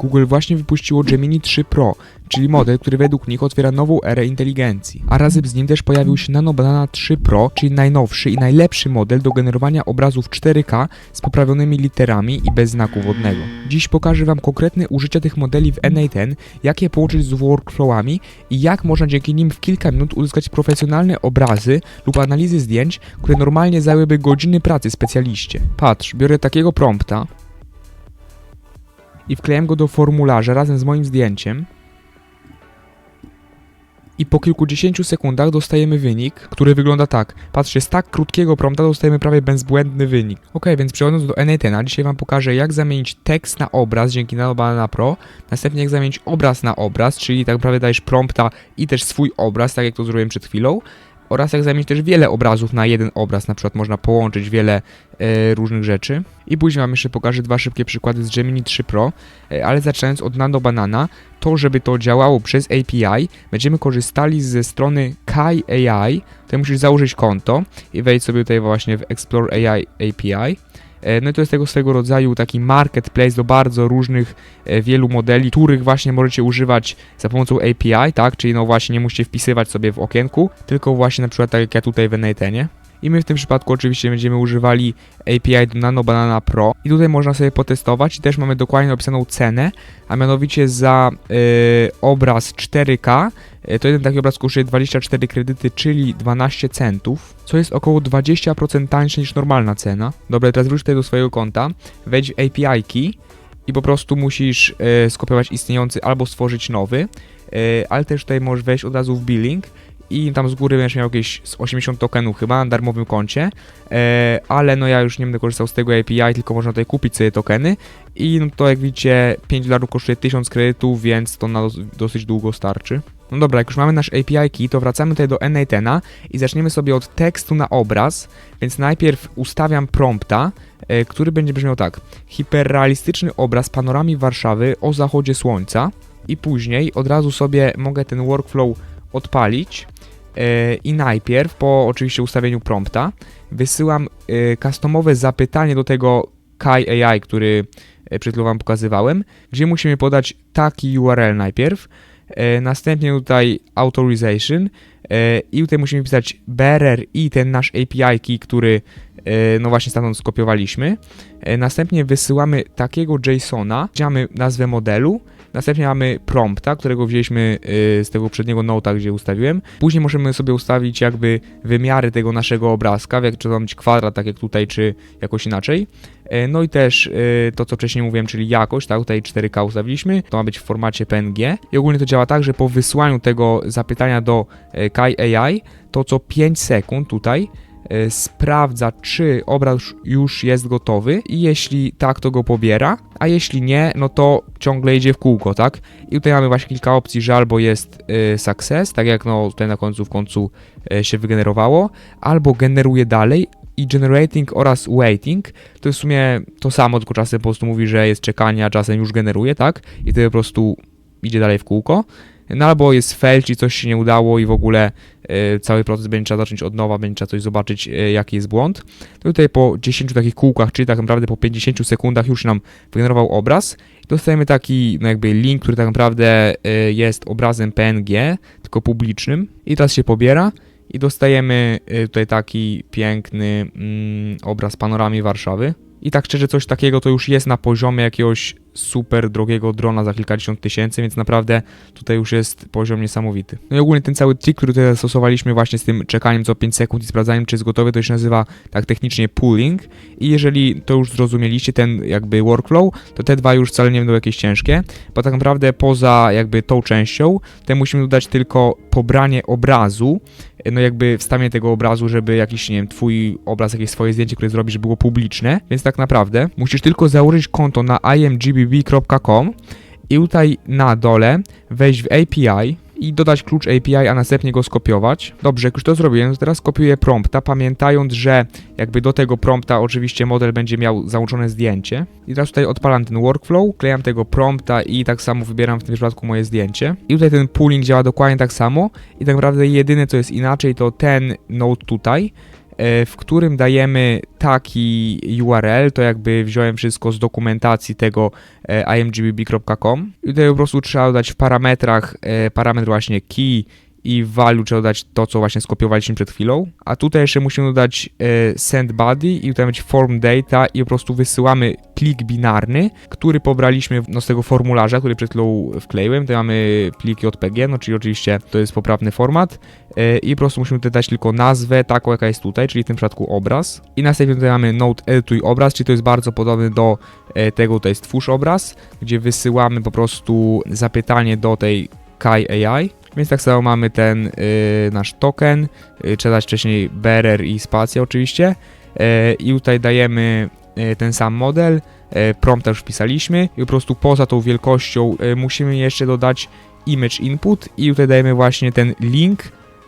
Google właśnie wypuściło Gemini 3 Pro, czyli model, który według nich otwiera nową erę inteligencji. A razem z nim też pojawił się Nano Banana 3 Pro, czyli najnowszy i najlepszy model do generowania obrazów 4K z poprawionymi literami i bez znaku wodnego. Dziś pokażę Wam konkretne użycia tych modeli w N8, jak je połączyć z workflowami i jak można dzięki nim w kilka minut uzyskać profesjonalne obrazy lub analizy zdjęć, które normalnie zajęłyby godziny pracy specjaliście. Patrz, biorę takiego prompta i wklejam go do formularza razem z moim zdjęciem. I po kilkudziesięciu sekundach dostajemy wynik, który wygląda tak. Patrzcie, z tak krótkiego prompta dostajemy prawie bezbłędny wynik. Ok, więc przechodząc do N8, dzisiaj Wam pokażę jak zamienić tekst na obraz dzięki Nano Banana Pro, następnie jak zamienić obraz na obraz, czyli tak naprawdę dajesz prompta i też swój obraz, tak jak to zrobiłem przed chwilą, oraz jak zamienić też wiele obrazów na jeden obraz, na przykład można połączyć wiele e, różnych rzeczy. I później Wam jeszcze pokażę dwa szybkie przykłady z Gemini 3 Pro, e, ale zaczynając od Nano Banana, to żeby to działało przez API, będziemy korzystali ze strony Kai AI, tutaj musisz założyć konto i wejść sobie tutaj właśnie w Explore AI API. E, No i to jest tego swego rodzaju taki marketplace do bardzo różnych, e, wielu modeli, których właśnie możecie używać za pomocą API, tak? Czyli no właśnie nie musicie wpisywać sobie w okienku, tylko właśnie na przykład tak jak ja tutaj w N8. I my w tym przypadku oczywiście będziemy używali API do Nano Banana Pro. I tutaj można sobie potestować. I też mamy dokładnie opisaną cenę, a mianowicie za y, obraz 4K y, to jeden taki obraz kosztuje 24 kredyty, czyli 12 centów, co jest około 20% tańsze niż normalna cena. Dobra, teraz wróć tutaj do swojego konta, wejdź w API key i po prostu musisz y, skopiować istniejący albo stworzyć nowy, ale też tutaj możesz wejść od razu w billing i tam z góry będziesz miał jakieś z 80 tokenów chyba na darmowym koncie, e, ale no ja już nie będę korzystał z tego API, tylko można tutaj kupić sobie tokeny. I no to jak widzicie 5 dolarów kosztuje 1000 kredytów, więc to na dos- dosyć długo starczy. No dobra, jak już mamy nasz API key, to wracamy tutaj do N8 i zaczniemy sobie od tekstu na obraz, więc najpierw ustawiam prompta, e, który będzie brzmiał tak. Hiperrealistyczny obraz panorami Warszawy o zachodzie słońca. I później od razu sobie mogę ten workflow odpalić i najpierw, po oczywiście ustawieniu prompta, wysyłam e, customowe zapytanie do tego Kai AI, który e, przed chwilą Wam pokazywałem, gdzie musimy podać taki URL najpierw, e, następnie tutaj authorization e, i tutaj musimy wpisać bearer i ten nasz API key, który e, no właśnie stamtąd skopiowaliśmy. E, Następnie wysyłamy takiego JSONa, gdzie mamy nazwę modelu, Następnie mamy prompta, którego wzięliśmy y, z tego poprzedniego nota, gdzie ustawiłem. Później możemy sobie ustawić jakby wymiary tego naszego obrazka, jak czy to ma być kwadrat, tak jak tutaj, czy jakoś inaczej. E, No i też y, to, co wcześniej mówiłem, czyli jakość, tak, tutaj 4K ustawiliśmy, to ma być w formacie PNG. I ogólnie to działa tak, że po wysłaniu tego zapytania do e, Kai AI, to co 5 sekund tutaj sprawdza, czy obraz już jest gotowy i jeśli tak, to go pobiera, a jeśli nie, no to ciągle idzie w kółko, tak? I tutaj mamy właśnie kilka opcji, że albo jest y, success, tak jak no tutaj na końcu w końcu y, się wygenerowało, albo generuje dalej i generating oraz waiting to jest w sumie to samo, tylko czasem po prostu mówi, że jest czekanie, a czasem już generuje, tak? I wtedy po prostu idzie dalej w kółko. No albo jest fail, czy coś się nie udało i w ogóle y, cały proces będzie trzeba zacząć od nowa, będzie trzeba coś zobaczyć, y, jaki jest błąd. To tutaj po 10 takich kółkach, czyli tak naprawdę po 50 sekundach już nam wygenerował obraz. Dostajemy taki no jakby link, który tak naprawdę y, jest obrazem PNG, tylko publicznym. I teraz się pobiera i dostajemy tutaj taki piękny mm, obraz panorami Warszawy. I tak szczerze, coś takiego to już jest na poziomie jakiegoś super drogiego drona za kilkadziesiąt tysięcy, więc naprawdę tutaj już jest poziom niesamowity. No i ogólnie ten cały trik, który tutaj zastosowaliśmy właśnie z tym czekaniem co 5 sekund i sprawdzaniem, czy jest gotowy, to się nazywa tak technicznie pooling. I jeżeli to już zrozumieliście, ten jakby workflow, to te dwa już wcale nie będą jakieś ciężkie, bo tak naprawdę poza jakby tą częścią, to musimy dodać tylko pobranie obrazu, no jakby wstawienie tego obrazu, żeby jakiś, nie wiem, twój obraz, jakieś swoje zdjęcie, które zrobisz, było publiczne, więc tak naprawdę musisz tylko założyć konto na imgbb.com i tutaj na dole wejść w API i dodać klucz API, a następnie go skopiować. Dobrze, jak już to zrobiłem, to teraz kopiuję prompta, pamiętając, że jakby do tego prompta oczywiście model będzie miał załączone zdjęcie. I teraz tutaj odpalam ten workflow, klejam tego prompta i tak samo wybieram w tym przypadku moje zdjęcie. I tutaj ten pooling działa dokładnie tak samo i tak naprawdę jedyne co jest inaczej to ten node tutaj, w którym dajemy taki URL, to jakby wziąłem wszystko z dokumentacji tego e, imgbb.com i tutaj po prostu trzeba dodać w parametrach e, parametr właśnie key i value trzeba dodać to, co właśnie skopiowaliśmy przed chwilą. A tutaj jeszcze musimy dodać e, send body i tutaj będzie form data i po prostu wysyłamy plik binarny, który pobraliśmy no, z tego formularza, który przed chwilą wkleiłem. Tutaj mamy plik JPG, no czyli oczywiście to jest poprawny format e, i po prostu musimy tutaj dać tylko nazwę taką, jaka jest tutaj, czyli w tym przypadku obraz. I następnie tutaj mamy node edytuj obraz, czyli to jest bardzo podobny do e, tego tutaj stwórz obraz, gdzie wysyłamy po prostu zapytanie do tej Kai AI. Więc tak samo mamy ten y, nasz token, y, trzeba dać wcześniej bearer i spację oczywiście. Y, i tutaj dajemy y, ten sam model, y, prompta już wpisaliśmy i po prostu poza tą wielkością musimy jeszcze dodać image input i tutaj dajemy właśnie ten link,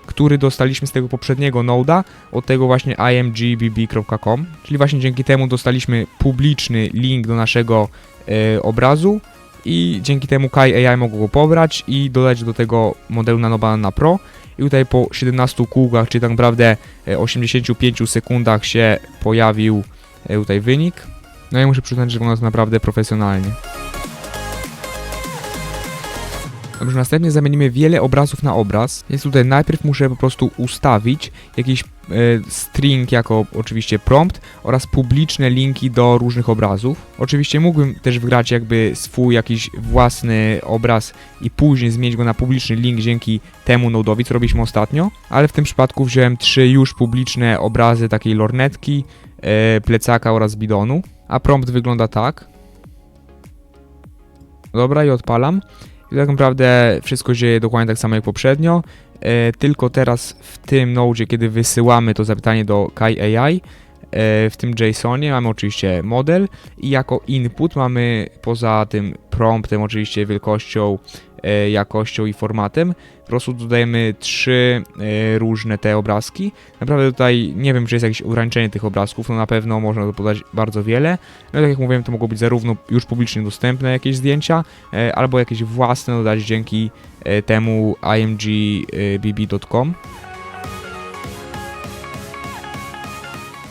który dostaliśmy z tego poprzedniego noda, od tego właśnie imgbb.com, czyli właśnie dzięki temu dostaliśmy publiczny link do naszego obrazu i dzięki temu Kai AI mogło go pobrać i dodać do tego modelu Nanobanana Pro i tutaj po 17 kółkach, czyli tak naprawdę e, 85 sekundach się pojawił e, tutaj wynik. No i muszę przyznać, że wygląda to naprawdę profesjonalnie. Dobrze, następnie zamienimy wiele obrazów na obraz, więc tutaj najpierw muszę po prostu ustawić jakiś e, string jako oczywiście prompt oraz publiczne linki do różnych obrazów. Oczywiście mógłbym też wgrać jakby swój jakiś własny obraz i później zmienić go na publiczny link dzięki temu nodowi, co robiliśmy ostatnio, ale w tym przypadku wziąłem trzy już publiczne obrazy takiej lornetki, e, plecaka oraz bidonu, a prompt wygląda tak. Dobra i odpalam. Tak naprawdę wszystko dzieje dokładnie tak samo jak poprzednio, e, tylko teraz w tym nodzie, kiedy wysyłamy to zapytanie do Kai AI, e, w tym JSONie mamy oczywiście model i jako input mamy poza tym promptem, oczywiście wielkością, jakością i formatem, po prostu dodajemy trzy e, różne te obrazki. Naprawdę tutaj nie wiem, czy jest jakieś ograniczenie tych obrazków, no na pewno można to podać bardzo wiele. No tak jak mówiłem, to mogą być zarówno już publicznie dostępne jakieś zdjęcia, e, albo jakieś własne dodać dzięki e, temu imgbb.com.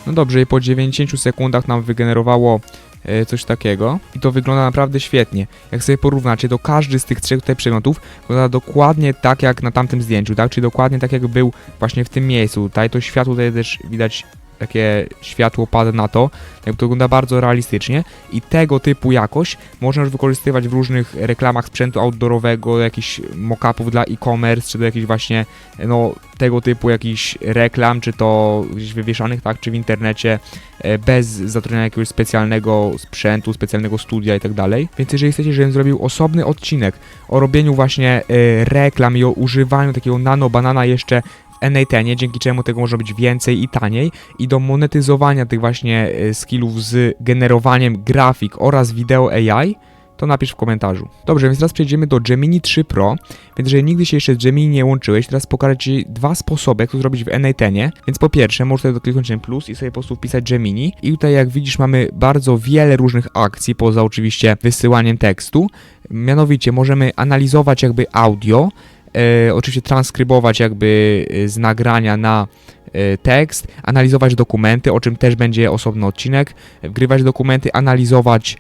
No dobrze, i po 90 sekundach nam wygenerowało e, coś takiego i to wygląda naprawdę świetnie. Jak sobie porównacie, to każdy z tych trzech tutaj przedmiotów wygląda dokładnie tak jak na tamtym zdjęciu, tak? Czyli dokładnie tak jak był właśnie w tym miejscu. Tutaj to światło tutaj też widać takie światło pada na to, jakby to wygląda bardzo realistycznie i tego typu jakość można już wykorzystywać w różnych reklamach sprzętu outdoorowego, jakichś mock-upów dla e-commerce, czy do jakichś właśnie no tego typu jakichś reklam, czy to gdzieś wywieszanych, tak, czy w internecie, e, bez zatrudniania jakiegoś specjalnego sprzętu, specjalnego studia i tak dalej. Więc jeżeli chcecie, żebym zrobił osobny odcinek o robieniu właśnie e, reklam i o używaniu takiego nano banana jeszcze NA10, dzięki czemu tego może być więcej i taniej i do monetyzowania tych właśnie e, skillów z generowaniem grafik oraz wideo AI, to napisz w komentarzu. Dobrze, więc teraz przejdziemy do Gemini 3 Pro, więc jeżeli nigdy się jeszcze z Gemini nie łączyłeś, teraz pokażę Ci dwa sposoby, jak to zrobić w N8. Więc po pierwsze, możesz tutaj kliknąć ten plus i sobie po prostu wpisać Gemini i tutaj jak widzisz mamy bardzo wiele różnych akcji, poza oczywiście wysyłaniem tekstu. Mianowicie możemy analizować jakby audio, e, oczywiście transkrybować jakby e, z nagrania na e, tekst, analizować dokumenty, o czym też będzie osobny odcinek, wgrywać dokumenty, analizować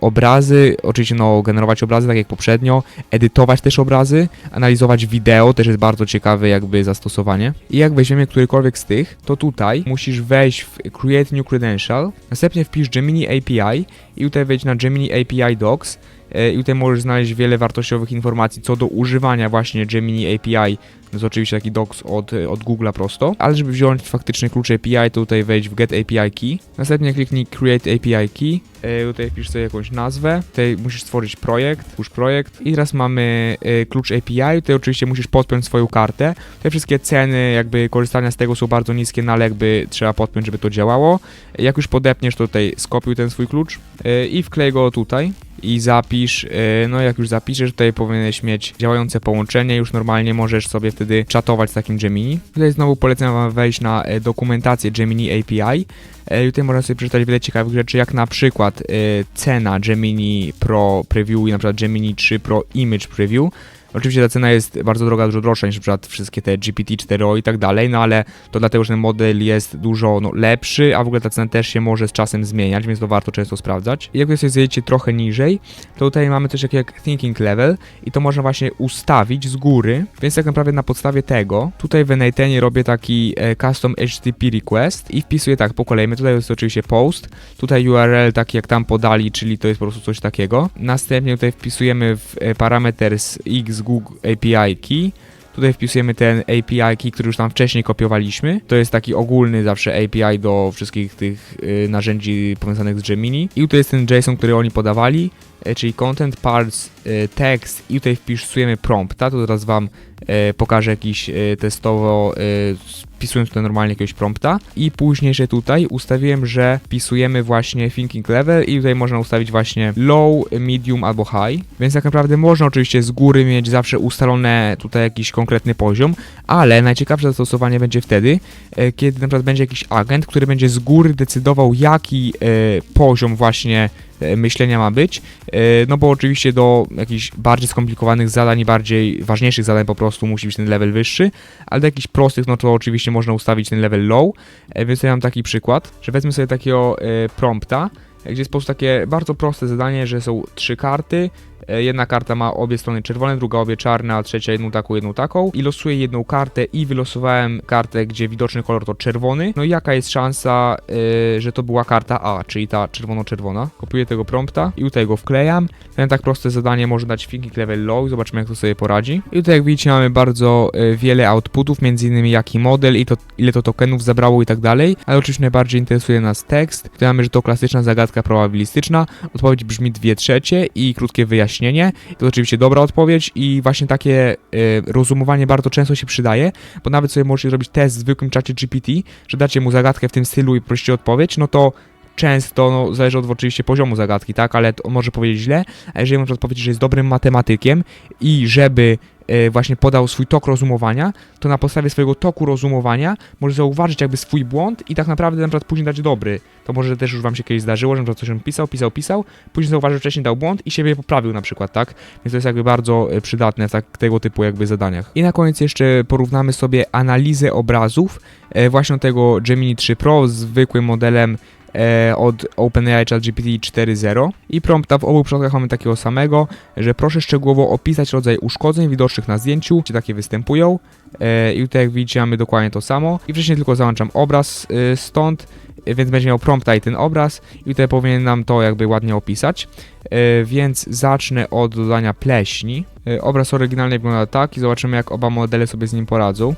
obrazy, oczywiście no generować obrazy tak jak poprzednio, edytować też obrazy, analizować wideo, też jest bardzo ciekawe jakby zastosowanie. I jak weźmiemy którykolwiek z tych, to tutaj musisz wejść w Create New Credential, następnie wpisz Gemini API i tutaj wejdź na Gemini API Docs e, i tutaj możesz znaleźć wiele wartościowych informacji co do używania właśnie Gemini API. To jest oczywiście taki docs od, od Google'a prosto, ale żeby wziąć faktyczny klucz API, to tutaj wejdź w Get API Key. Następnie kliknij Create API Key. E, tutaj wpisz sobie jakąś nazwę. Tutaj musisz stworzyć projekt, twórz projekt. I teraz mamy e, klucz API. Tutaj oczywiście musisz podpiąć swoją kartę. Te wszystkie ceny jakby korzystania z tego są bardzo niskie, no ale jakby trzeba podpiąć, żeby to działało. Jak już podepniesz, tutaj skopiuj ten swój klucz e, i wklej go tutaj i zapisz, no jak już zapiszesz, tutaj powinieneś mieć działające połączenie, już normalnie możesz sobie wtedy czatować z takim Gemini. Tutaj znowu polecam wam wejść na dokumentację Gemini API. E, Tutaj można sobie przeczytać wiele ciekawych rzeczy, jak na przykład e, cena Gemini Pro Preview i na przykład Gemini 3 Pro Image Preview. Oczywiście ta cena jest bardzo droga, dużo droższa niż przykład wszystkie te GPT-4o i tak dalej, no ale to dlatego, że ten model jest dużo no, lepszy, a w ogóle ta cena też się może z czasem zmieniać, więc to warto często sprawdzać. I jak sobie zjedziecie trochę niżej, to tutaj mamy coś takiego jak Thinking Level i to można właśnie ustawić z góry, więc tak naprawdę na podstawie tego, tutaj w N8 robię taki e, custom HTTP request i wpisuję tak po kolei, tutaj jest oczywiście post, tutaj URL taki jak tam podali, czyli to jest po prostu coś takiego. Następnie tutaj wpisujemy w e, parameters x Google API key, Tutaj wpisujemy ten API key, który już tam wcześniej kopiowaliśmy. To jest taki ogólny zawsze API do wszystkich tych y, narzędzi powiązanych z Gemini. I tutaj jest ten JSON, który oni podawali, y, czyli content, parts, y, text i tutaj wpisujemy prompta. To teraz wam y, pokażę jakiś y, testowo, wpisując tutaj normalnie jakiegoś prompta. I później, że tutaj ustawiłem, że wpisujemy właśnie thinking level i tutaj można ustawić właśnie low, medium albo high. Więc tak naprawdę można oczywiście z góry mieć zawsze ustalone tutaj jakiś konkretny poziom, ale najciekawsze zastosowanie będzie wtedy, kiedy na przykład będzie jakiś agent, który będzie z góry decydował, jaki poziom właśnie myślenia ma być, no bo oczywiście do jakichś bardziej skomplikowanych zadań i bardziej ważniejszych zadań po prostu musi być ten level wyższy, ale do jakichś prostych, no to oczywiście można ustawić ten level low, e, więc ja mam taki przykład, że wezmę sobie takiego e, prompta, e, gdzie jest po prostu takie bardzo proste zadanie, że są trzy karty, Jedna karta ma obie strony czerwone, druga obie czarne, a trzecia jedną taką, jedną taką. I losuję jedną kartę i wylosowałem kartę, gdzie widoczny kolor to czerwony. No i jaka jest szansa, yy, że to była karta A, czyli ta czerwono-czerwona. Kopiuję tego prompta i tutaj go wklejam. Ten tak proste zadanie może dać thinking level low zobaczymy jak to sobie poradzi. I tutaj jak widzicie mamy bardzo yy, wiele outputów, między innymi jaki model i to, ile to tokenów zabrało i tak dalej. Ale oczywiście najbardziej interesuje nas tekst. Tutaj mamy, że to klasyczna zagadka probabilistyczna. Odpowiedź brzmi 2 trzecie i krótkie wyjaśnienie. To oczywiście dobra odpowiedź i właśnie takie y, rozumowanie bardzo często się przydaje, bo nawet sobie możecie zrobić test w zwykłym czacie GPT, że dacie mu zagadkę w tym stylu i prosicie o odpowiedź, no to często, no zależy od oczywiście poziomu zagadki, tak, ale on może powiedzieć źle, a jeżeli może powiedzieć, że jest dobrym matematykiem i żeby właśnie podał swój tok rozumowania, to na podstawie swojego toku rozumowania może zauważyć jakby swój błąd i tak naprawdę na przykład później dać dobry. To może też już wam się kiedyś zdarzyło, że na przykład coś on pisał, pisał, pisał, później zauważył, że wcześniej dał błąd i siebie poprawił na przykład, tak? Więc to jest jakby bardzo e, przydatne w tak, tego typu jakby zadaniach. I na koniec jeszcze porównamy sobie analizę obrazów e, właśnie tego Gemini 3 Pro z zwykłym modelem e, od OpenAI ChatGPT 4.0 i prompta w obu przypadkach mamy takiego samego, że proszę szczegółowo opisać rodzaj uszkodzeń widocznych na zdjęciu, gdzie takie występują e, i tutaj jak widzicie mamy dokładnie to samo i wcześniej tylko załączam obraz e, stąd, e, więc będzie miał prompta i ten obraz i tutaj powinien nam to jakby ładnie opisać, e, więc zacznę od dodania pleśni. E, obraz oryginalny wygląda tak i zobaczymy jak oba modele sobie z nim poradzą.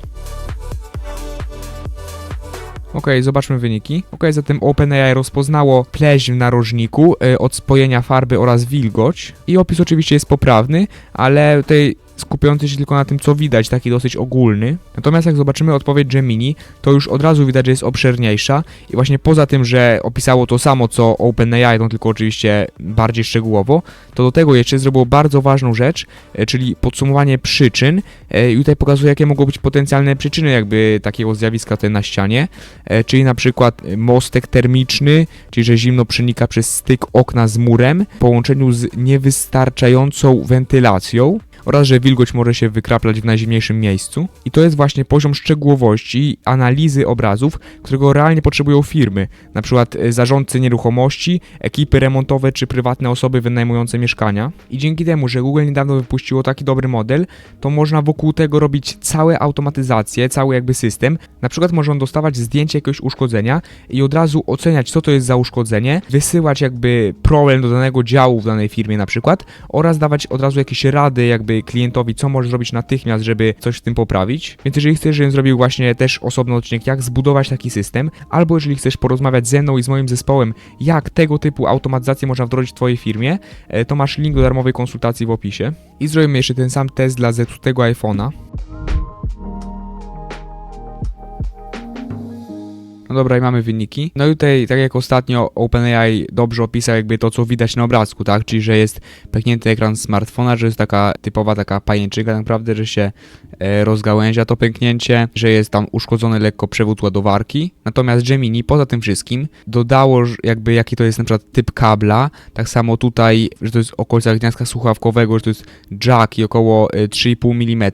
Ok, zobaczmy wyniki. Ok, zatem OpenAI rozpoznało pleśń w narożniku y, od spojenia farby oraz wilgoć. I opis oczywiście jest poprawny, ale tutaj skupiający się tylko na tym, co widać, taki dosyć ogólny. Natomiast jak zobaczymy odpowiedź Gemini, to już od razu widać, że jest obszerniejsza i właśnie poza tym, że opisało to samo, co OpenAI, no tylko oczywiście bardziej szczegółowo, to do tego jeszcze zrobiło bardzo ważną rzecz, e, czyli podsumowanie przyczyn e, i tutaj pokazuje, jakie mogą być potencjalne przyczyny jakby takiego zjawiska tutaj na ścianie, e, czyli na przykład mostek termiczny, czyli że zimno przenika przez styk okna z murem w połączeniu z niewystarczającą wentylacją, oraz że wilgoć może się wykraplać w najzimniejszym miejscu. I to jest właśnie poziom szczegółowości i analizy obrazów, którego realnie potrzebują firmy, przykład e, zarządcy nieruchomości, ekipy remontowe czy prywatne osoby wynajmujące mieszkania. I dzięki temu, że Google niedawno wypuściło taki dobry model, to można wokół tego robić całe automatyzacje, cały jakby system. Na przykład można dostawać zdjęcie jakiegoś uszkodzenia i od razu oceniać, co to jest za uszkodzenie, wysyłać jakby problem do danego działu w danej firmie na przykład oraz dawać od razu jakieś rady jakby klientowi, co może zrobić natychmiast, żeby coś w tym poprawić. Więc jeżeli chcesz, żebym zrobił właśnie też osobny odcinek, jak zbudować taki system, albo jeżeli chcesz porozmawiać ze mną i z moim zespołem, jak tego typu automatyzację można wdrożyć w twojej firmie, e, to masz link do darmowej konsultacji w opisie. I zrobimy jeszcze ten sam test dla zepsutego iPhone'a. Dobra, i mamy wyniki. No i tutaj, tak jak ostatnio, OpenAI dobrze opisał jakby to, co widać na obrazku, tak? Czyli, że jest pęknięty ekran smartfona, że jest taka typowa taka pajęczyka tak naprawdę, że się rozgałęzia to pęknięcie, że jest tam uszkodzony lekko przewód ładowarki. Natomiast Gemini poza tym wszystkim dodało jakby jaki to jest na przykład typ kabla, tak samo tutaj, że to jest okolica gniazdka słuchawkowego, że to jest jack i około e, 3,5 mm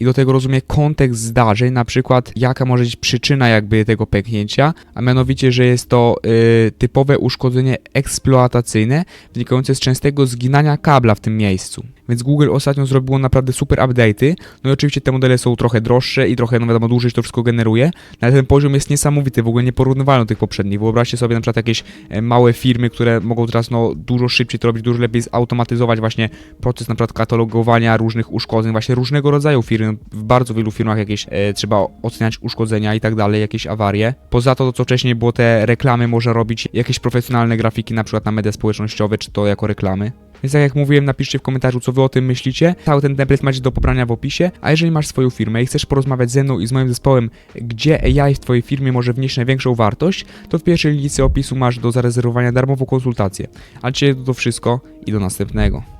i do tego rozumie kontekst zdarzeń, na przykład jaka może być przyczyna jakby tego pęknięcia, a mianowicie, że jest to y, typowe uszkodzenie eksploatacyjne wynikające z częstego zginania kabla w tym miejscu. Więc Google ostatnio zrobiło naprawdę super update'y. No i oczywiście te modele są trochę droższe i trochę, no wiadomo, dłużej to wszystko generuje, ale ten poziom jest niesamowity, w ogóle nieporównywalny do tych poprzednich. Wyobraźcie sobie na przykład jakieś e, małe firmy, które mogą teraz no dużo szybciej to robić, dużo lepiej zautomatyzować właśnie proces na przykład katalogowania różnych uszkodzeń, właśnie różnego rodzaju firm. W bardzo wielu firmach jakieś e, trzeba oceniać uszkodzenia i tak dalej, jakieś awarie. Poza to, to co wcześniej było te reklamy, można robić jakieś profesjonalne grafiki na przykład na media społecznościowe, czy to jako reklamy. Więc tak jak mówiłem, napiszcie w komentarzu, co wy o tym myślicie. Cały ten template macie do pobrania w opisie. A jeżeli masz swoją firmę i chcesz porozmawiać ze mną i z moim zespołem, gdzie AI w twojej firmie może wnieść największą wartość, to w pierwszej linijce opisu masz do zarezerwowania darmową konsultację. A dzisiaj to wszystko i do następnego.